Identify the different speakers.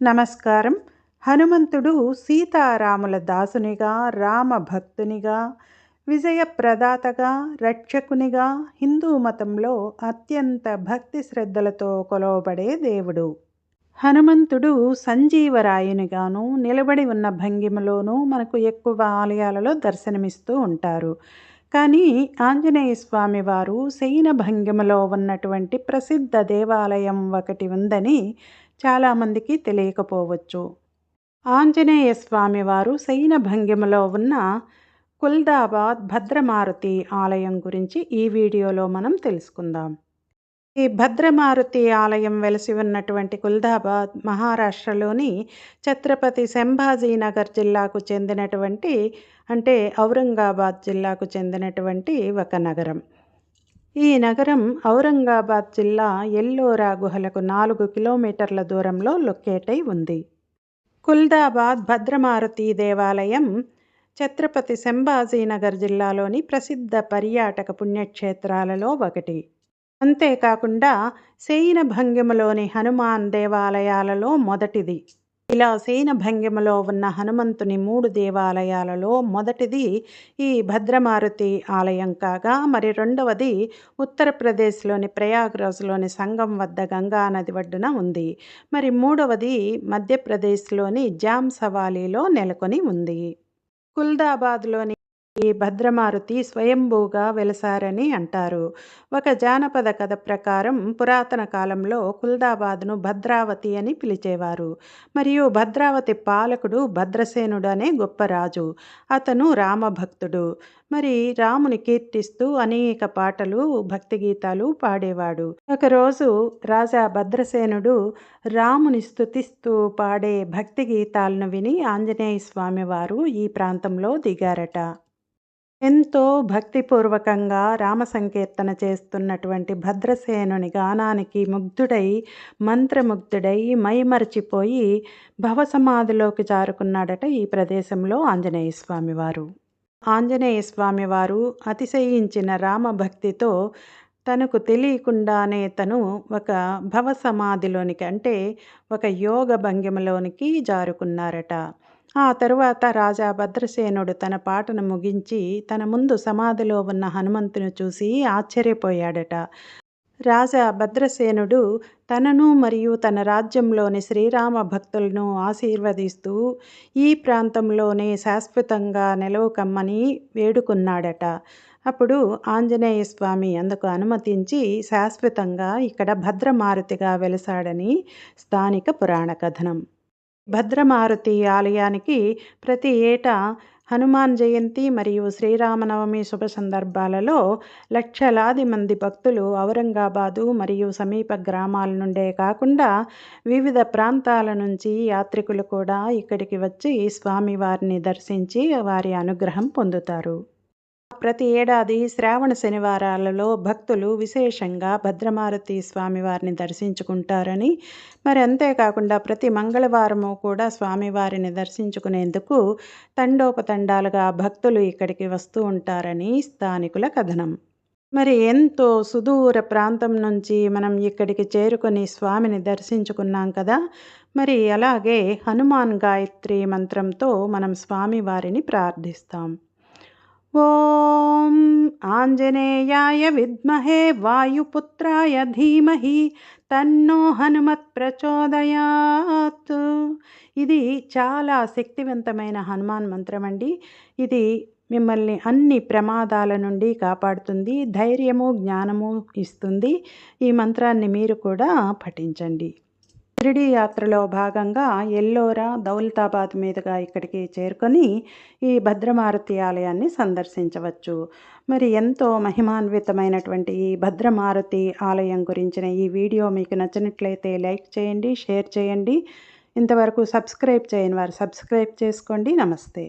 Speaker 1: నమస్కారం. హనుమంతుడు సీతారాముల దాసునిగా రామ భక్తునిగా విజయప్రదాతగా రక్షకునిగా హిందూ మతంలో అత్యంత భక్తి శ్రద్ధలతో కొలవబడే దేవుడు. హనుమంతుడు సంజీవరాయునిగాను నిలబడి ఉన్న భంగిమలోనూ మనకు ఎక్కువ ఆలయాలలో దర్శనమిస్తూ ఉంటారు. కానీ ఆంజనేయ స్వామి వారు శయన భంగిమలో ఉన్నటువంటి ప్రసిద్ధ దేవాలయం ఒకటి ఉందని చాలామందికి తెలియకపోవచ్చు. ఆంజనేయ స్వామివారు శయన భంగిమలో ఉన్న కుల్దాబాద్ భద్రమారుతి ఆలయం గురించి ఈ వీడియోలో మనం తెలుసుకుందాం. ఈ భద్రమారుతి ఆలయం వెలసి ఉన్నటువంటి కుల్దాబాద్ మహారాష్ట్రలోని ఛత్రపతి సంభాజీనగర్ జిల్లాకు చెందినటువంటి అంటే ఔరంగాబాద్ జిల్లాకు చెందినటువంటి ఒక నగరం. ఈ నగరం ఔరంగాబాద్ జిల్లా ఎల్లోరా గుహలకు నాలుగు కిలోమీటర్ల దూరంలో లొక్కేటై ఉంది. కుల్దాబాద్ భద్రమారుతి దేవాలయం ఛత్రపతి సంభాజీనగర్ జిల్లాలోని ప్రసిద్ధ పర్యాటక పుణ్యక్షేత్రాలలో ఒకటి. అంతేకాకుండా శయన భంగిమలోని హనుమాన్ దేవాలయాలలో మొదటిది. ఇలా సేన భంగిమలో ఉన్న హనుమంతుని మూడు దేవాలయాలలో మొదటిది ఈ భద్రమారుతి ఆలయం కాగా మరి రెండవది ఉత్తరప్రదేశ్లోని ప్రయాగ్రాజ్లోని సంగం వద్ద గంగా నది ఒడ్డున ఉంది. మరి మూడవది మధ్యప్రదేశ్లోని జామ్ సవాలీలో నెలకొని ఉంది. కుల్దాబాద్లోని ఈ భద్రమారుతి స్వయంభూగా వెలసారని అంటారు. ఒక జానపద కథ ప్రకారం పురాతన కాలంలో కుల్దాబాద్ను భద్రావతి అని పిలిచేవారు. మరియు భద్రావతి పాలకుడు భద్రసేనుడు అనే గొప్ప రాజు. అతను రామభక్తుడు. మరి రాముని కీర్తిస్తూ అనేక పాటలు భక్తి గీతాలు పాడేవాడు. ఒకరోజు రాజా భద్రసేనుడు రాముని స్థుతిస్తూ పాడే భక్తి గీతాలను విని ఆంజనేయ స్వామి వారు ఈ ప్రాంతంలో దిగారట. ఎంతో భక్తిపూర్వకంగా రామ సంకీర్తన చేస్తున్నటువంటి భద్రసేనుని గానానికి ముగ్ధుడై మంత్రముగ్ధుడై మైమరచిపోయి భవసమాధిలోకి జారుకున్నాడట ఈ ప్రదేశంలో ఆంజనేయ స్వామివారు ఆంజనేయ స్వామివారు అతిశయించిన రామభక్తితో తనకు తెలియకుండానే తను ఒక భవసమాధిలోనికి అంటే ఒక యోగ భంగిమలోనికి జారుకున్నారట. ఆ తరువాత రాజా భద్రసేనుడు తన పాటను ముగించి తన ముందు సమాధిలో ఉన్న హనుమంతుని చూసి ఆశ్చర్యపోయాడట. రాజా భద్రసేనుడు తనను మరియు తన రాజ్యంలోని శ్రీరామ భక్తులను ఆశీర్వదిస్తూ ఈ ప్రాంతంలోనే శాశ్వతంగా నిలవకమ్మని వేడుకున్నాడట. అప్పుడు ఆంజనేయ స్వామి అందుకు అనుమతించి శాశ్వతంగా ఇక్కడ భద్రమారుతిగా వెలసాడని స్థానిక పురాణ కథనం. భద్రమారుతి ఆలయానికి ప్రతి ఏటా హనుమాన్ జయంతి మరియు శ్రీరామనవమి శుభ సందర్భాలలో లక్షలాది మంది భక్తులు ఔరంగాబాదు మరియు సమీప గ్రామాల నుండే కాకుండా వివిధ ప్రాంతాల నుంచి యాత్రికులు కూడా ఇక్కడికి వచ్చి స్వామివారిని దర్శించి వారి అనుగ్రహం పొందుతారు. ప్రతి ఏడాది శ్రావణ శనివారాలలో భక్తులు విశేషంగా భద్రమారుతి స్వామివారిని దర్శించుకుంటారని మరి అంతేకాకుండా ప్రతి మంగళవారము కూడా స్వామివారిని దర్శించుకునేందుకు తండోపతండాలుగా భక్తులు ఇక్కడికి వస్తూ ఉంటారని స్థానికుల కథనం. మరి ఎంతో సుదూర ప్రాంతం నుంచి మనం ఇక్కడికి చేరుకొని స్వామిని దర్శించుకున్నాం కదా మరి అలాగే హనుమాన్ గాయత్రి మంత్రంతో మనం స్వామివారిని ప్రార్థిస్తాం. ఓ ఆంజనేయాయ విద్మహే వాయుపుత్రాయ ధీమహి తన్నో హనుమత్ ప్రచోదయాత్. ఇది చాలా శక్తివంతమైన హనుమాన్ మంత్రం అండి. ఇది మిమ్మల్ని అన్ని ప్రమాదాల నుండి కాపాడుతుంది ధైర్యము జ్ఞానము ఇస్తుంది. ఈ మంత్రాన్ని మీరు కూడా పఠించండి. షిరిడి యాత్రలో భాగంగా ఎల్లోరా దౌలతాబాద్ మీదుగా ఇక్కడికి చేరుకొని ఈ భద్రమారుతి ఆలయాన్ని సందర్శించవచ్చు. మరి ఎంతో మహిమాన్వితమైనటువంటి ఈ భద్రమారుతి ఆలయం గురించిన ఈ వీడియో మీకు నచ్చినట్లయితే లైక్ చేయండి షేర్ చేయండి. ఇంతవరకు సబ్స్క్రైబ్ చేయని వారు సబ్స్క్రైబ్ చేసుకోండి. నమస్తే.